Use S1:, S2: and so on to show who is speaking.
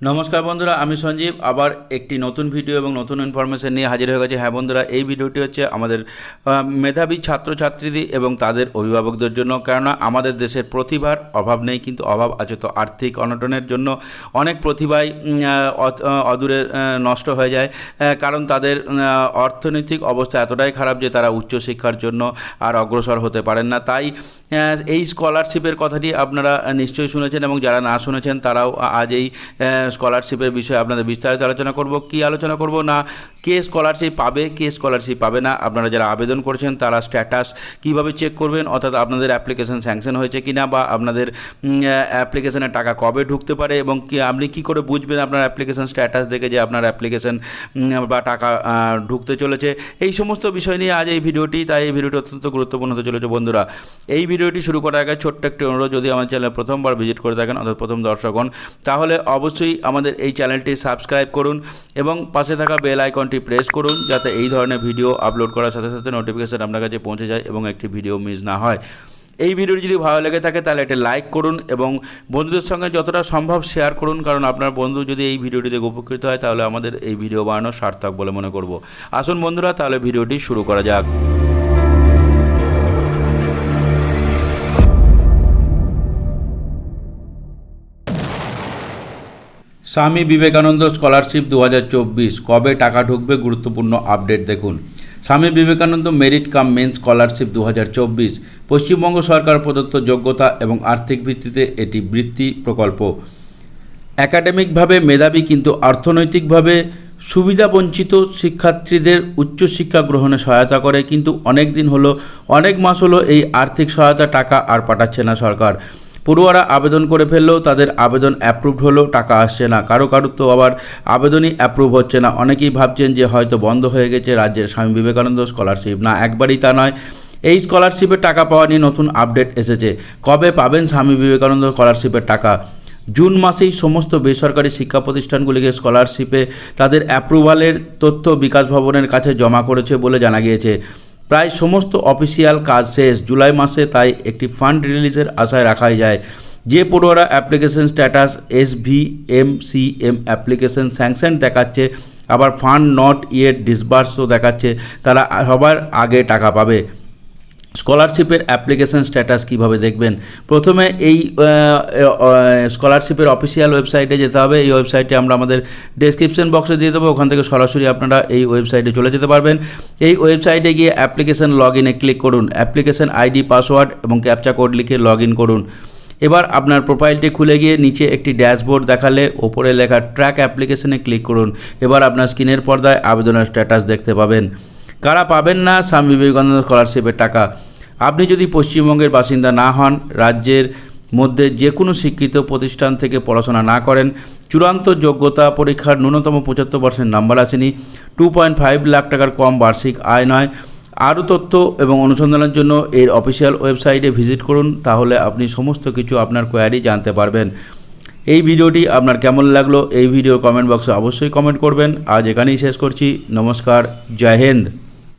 S1: নমস্কার বন্ধুরা, আমি সঞ্জীব। আবার একটি নতুন ভিডিও এবং নতুন ইনফরমেশন নিয়ে হাজির হয়ে গেছে। হ্যাঁ বন্ধুরা, এই ভিডিওটি হচ্ছে আমাদের মেধাবী ছাত্রছাত্রীদের এবং তাদের অভিভাবকদের জন্য। কেননা আমাদের দেশের প্রতিভার অভাব নেই, কিন্তু অভাব আছে তো আর্থিক অনটনের জন্য। অনেক প্রতিভাই অদূরে নষ্ট হয়ে যায়। কারণ তাদের অর্থনৈতিক অবস্থা এতটাই খারাপ যে তারা উচ্চশিক্ষার জন্য আর অগ্রসর হতে পারেন না। তাই এই স্কলারশিপের কথাটি আপনারা নিশ্চয়ই শুনেছেন এবং যারা না শুনেছেন তারাও আজ এই স্কলারশিপের বিষয়ে আপনাদের বিস্তারিত আলোচনা করব, কি আলোচনা করব, না কে স্কলারশিপ পাবে, কে স্কলারশিপ পাবে না, আপনারা যারা আবেদন করেছেন তারা স্ট্যাটাস কীভাবে চেক করবেন, অর্থাৎ আপনাদের অ্যাপ্লিকেশন স্যাংশন হয়েছে কি না বা আপনাদের অ্যাপ্লিকেশনের টাকা কবে ঢুকতে পারে এবং কি, আপনি কি করে বুঝবেন আপনার অ্যাপ্লিকেশন স্ট্যাটাস দেখে যে আপনার অ্যাপ্লিকেশন বা টাকা ঢুকতে চলেছে, এই সমস্ত বিষয় নিয়ে আজ এই ভিডিওটি, তাই এই ভিডিওটি অত্যন্ত গুরুত্বপূর্ণ হতে চলেছে। বন্ধুরা, এই ভিডিওটি শুরু করার আগে ছোট্ট একটি অনুরোধ, যদি আমার চ্যানেল প্রথমবার ভিজিট করে থাকেন, অর্থাৎ প্রথম দর্শক তাহলে অবশ্যই আমাদের এই চ্যানেলটি সাবস্ক্রাইব করুন এবং পাশে থাকা বেল আইকনটি প্রেস করুন যাতে এই ধরনের ভিডিও আপলোড করার সাথে সাথে নোটিফিকেশন আপনার কাছে পৌঁছে যায় এবং একটি ভিডিও মিস না হয়। এই ভিডিওটি যদি ভালো লেগে থাকে তাহলে একটা লাইক করুন এবং বন্ধুদের সঙ্গে যতটা সম্ভব শেয়ার করুন, কারণ আপনার বন্ধু যদি এই ভিডিওটি দেখে উপকৃত হয় তাহলে আমাদের এই ভিডিও বানানো সার্থক বলে মনে করব। আসুন বন্ধুরা, তাহলে ভিডিওটি শুরু করা যাক। স্বামী বিবেকানন্দ স্কলারশিপ দু হাজার চব্বিশ। কবে টাকা ঢুকবে? গুরুত্বপূর্ণ আপডেট দেখুন। Swami Vivekananda merit cum means scholarship দু হাজার চব্বিশ। পশ্চিমবঙ্গ সরকার প্রদত্ত যোগ্যতা এবং আর্থিক ভিত্তিতে এটি বৃত্তি প্রকল্প। একাডেমিকভাবে মেধাবী কিন্তু অর্থনৈতিকভাবে সুবিধাবঞ্চিত শিক্ষার্থীদের উচ্চশিক্ষা গ্রহণে সহায়তা করে। কিন্তু অনেক দিন হলো, অনেক মাস হলো এই আর্থিক সহায়তা টাকা আর পাঠাচ্ছে না সরকার। পড়ুয়ারা আবেদন করে ফেললেও তাদের আবেদন অ্যাপ্রুভড হলেও টাকা আসছে না। কারও কারও তো আবার আবেদনই অ্যাপ্রুভ হচ্ছে না। অনেকেই ভাবছেন যে হয়তো বন্ধ হয়ে গেছে রাজ্যের স্বামী বিবেকানন্দ স্কলারশিপ না, একবারই তা নয়। এই স্কলারশিপের টাকা পাওয়া নিয়ে নতুন আপডেট এসেছে। কবে পাবেন স্বামী বিবেকানন্দ স্কলারশিপের টাকা? জুন মাসেই সমস্ত বেসরকারি শিক্ষা প্রতিষ্ঠানগুলিকে স্কলারশিপে তাদের অ্যাপ্রুভালের তথ্য বিকাশ ভবনের কাছে জমা করেছে বলে জানা গিয়েছে। প্রায় সমস্ত অফিসিয়াল কাজ শেষ। জুলাই মাসে তাই একটি ফান্ড রিলিজের আশায় রাখাই যায়। যে পড়ুয়ারা application status, S V M C M application sanction দেখাচ্ছে, আবার ফান্ড নট ইয়েট ডিসবার্সও দেখাচ্ছে, তারা সবার আগে টাকা পাবে। স্কলারশিপের অ্যাপ্লিকেশন স্ট্যাটাস কীভাবে দেখবেন? প্রথমে এই স্কলারশিপের অফিসিয়াল ওয়েবসাইটে যেতে হবে। এই ওয়েবসাইটে আমরা আমাদের ডেসক্রিপশন বক্সে দিয়ে দেবো। ওখান থেকে সরাসরি আপনারা এই ওয়েবসাইটে চলে যেতে পারবেন। এই ওয়েবসাইটে গিয়ে অ্যাপ্লিকেশন লগ ইনে ক্লিক করুন। অ্যাপ্লিকেশন আইডি, পাসওয়ার্ড এবং ক্যাপচা কোড লিখে লগ ইন করুন। এবার আপনার প্রোফাইলটি খুলে গিয়ে নিচে একটি ড্যাশবোর্ড দেখালে ওপরে লেখা ট্র্যাক অ্যাপ্লিকেশনে ক্লিক করুন। এবার আপনার স্ক্রিনের পর্দায় আবেদনের স্ট্যাটাস দেখতে পাবেন। কারা পাবেন না? স্বামী বিবেকানন্দ স্কলারশিপের টাকা। আপনি যদি পশ্চিমবঙ্গের বাসিন্দা না হন, রাজ্যের মধ্যে যে কোনো শিক্ষিত প্রতিষ্ঠান থেকে পড়াশোনা না করেন, চূড়ান্ত যোগ্যতা পরীক্ষার ন্যূনতম পঁচাত্তর পার্সেন্ট নাম্বার আসেনি। টু পয়েন্ট ফাইভ লাখ টাকার কম বার্ষিক আয় নয়। আরও তথ্য এবং অনুসন্ধানের জন্য এর অফিসিয়াল ওয়েবসাইটে ভিজিট করুন, তাহলে আপনি সমস্ত কিছু আপনার কোয়ারি জানতে পারবেন। এই ভিডিওটি আপনার কেমন লাগল? এই ভিডিও কমেন্ট বক্সে অবশ্যই কমেন্ট করবেন। আজ এখানেই শেষ করছি। নমস্কার, জয় হিন্দ।